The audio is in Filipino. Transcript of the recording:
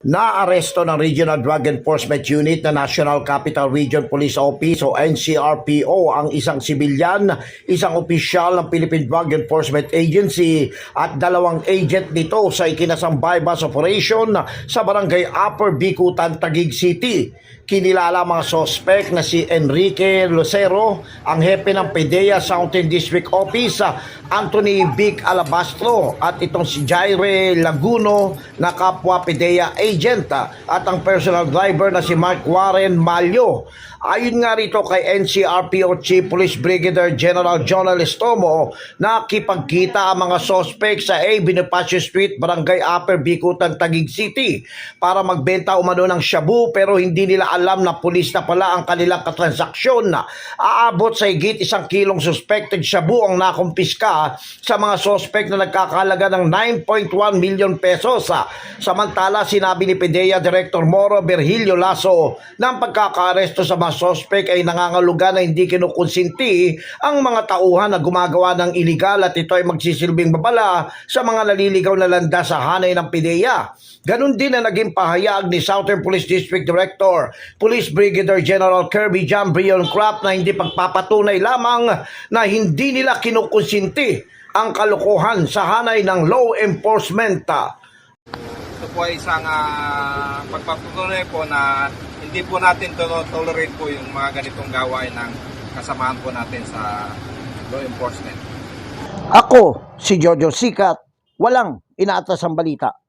Naaresto ng Regional Drug Enforcement Unit na National Capital Region Police Office o NCRPO ang isang sibilyan, isang opisyal ng Philippine Drug Enforcement Agency at dalawang agent nito sa ikinasang bypass operation sa barangay Upper Bikutan, Taguig City. Kinilala mga sospek na si Enrique Lucero, ang hepe ng PDEA Southern District Office, Anthony Vic Alabastro at itong si Jaire Laguno na kapwa PDEA agent at ang personal driver na si Mark Warren Malyo. Ayon nga rito kay NCRPO Chief Police Brigadier General John Estomo, nakipagkita ang mga sospek sa A. Bonifacio Street, Barangay Upper Bikutan, Taguig City para magbenta umano ng shabu pero hindi nila alam na pulis na pala ang kanilang katransaksyon. Aabot sa higit isang kilong suspected shabu ang nakumpiska sa mga sospek na nagkakalaga ng 9.1 million pesos. Samantala, sinabi ni PDEA Director Moro Virgilio Lasso na ang pagkakaaresto sa mga sospek ay nangangaluga na hindi kinukonsinti ang mga tauhan na gumagawa ng iligal at ito ay magsisilbing babala sa mga naliligaw na landa sa hanay ng PDEA. Ganon din na naging pahayag ni Southern Police District Director, Police Brigadier General Kirby John Brion Craft na hindi pagpapatunay lamang na hindi nila kinukonsinti ang kalokohan sa hanay ng law enforcement. Ito po ay isang uh, pagpapatunay po na hindi po natin to tolerate po yung mga ganitong gawain ng kasamahan po natin sa law enforcement. Ako, si Jojo Sikat, walang inaatas ang balita.